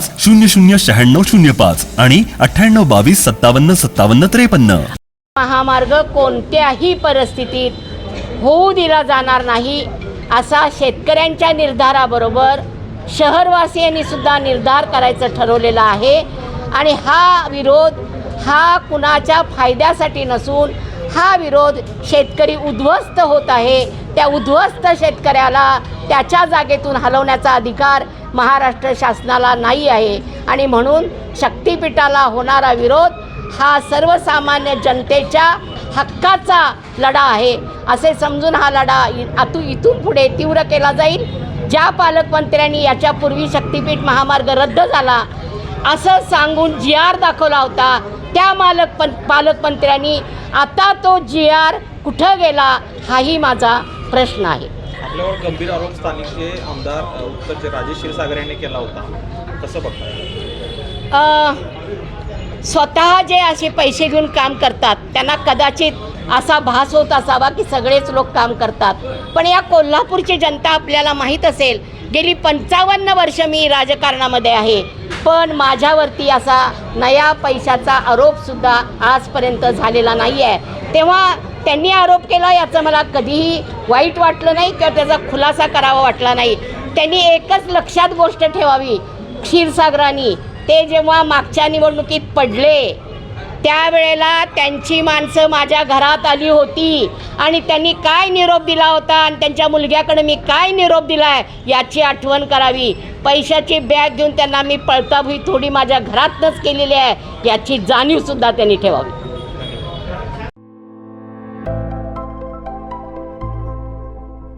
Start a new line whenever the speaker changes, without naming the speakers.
शून्य शून्य शहाण्णव शून्य पाच आणि अठ्ठ्याण्णव बावीस सत्तावन्न सत्तावन्न त्रेपन्न.
महामार्ग कोणत्याही परिस्थितीत होऊ दिला जाणार नाही असा शेतकऱ्यांच्या निर्धाराबरोबर शहरवासियांनी सुद्धा निर्धार करायचं ठरवलेलं आहे. आणि हा विरोध हा कुणाच्या फायद्यासाठी नसून हा विरोध शेतकरी उद्ध्वस्त होत आहे. त्या उद्ध्वस्त शेतकऱ्याला त्याच्या जागेतून हलवण्याचा अधिकार महाराष्ट्र शासनाला नाही आहे. आणि म्हणून शक्तिपीठाला होणारा विरोध हा सर्वसामान्य जनतेच्या हक्काचा लढा आहे. असे समजून हा लढा इ- आतू इथून पुढे तीव्र केला जाईल. ज्या पालकमंत्र्यांनी याच्यापूर्वी शक्तीपीठ महामार्ग रद्द झाला असं सांगून जी आर दाखवला होता त्या मालक पं पालकमंत्र्यांनी आता तो जी आर कुठं गेला हाही माझा प्रश्न आहे.
आपल्यावर गंभीर आरोप स्थानिकचे आमदार उत्तरचे राजेश क्षीरसागर यांनी केला होता. कसं बघताय?
स्वतः जे असे पैसे घेऊन काम करतात त्यांना कदाचित असा भास होत असावा की सगळेच लोक काम करतात. पण या कोल्हापूरची जनता आपल्याला माहीत असेल गेली पंचावन्न वर्ष मी राजकारणामध्ये आहे. पण माझ्यावरती असा नया पैशाचा आरोपसुद्धा आजपर्यंत झालेला नाही आहे तेव्हा त्यांनी आरोप केला याचं मला कधीही वाईट वाटलं नाही किंवा त्याचा खुलासा करावा वाटला नाही. त्यांनी एकच लक्षात गोष्ट ठेवावी क्षीरसागरांनी. ते जेव्हा मागच्या निवडणुकीत पडले त्यावेळेला त्यांची माणसं माझ्या घरात आली होती. आणि त्यांनी काय निरोप दिला होता आणि त्यांच्या मुलग्याकडे मी काय निरोप दिला आहे याची आठवण करावी. पैशाची बॅग घेऊन त्यांना मी पळताभुई थोडी माझ्या घरातनंच केलेली आहे याची जाणीवसुद्धा त्यांनी ठेवावी.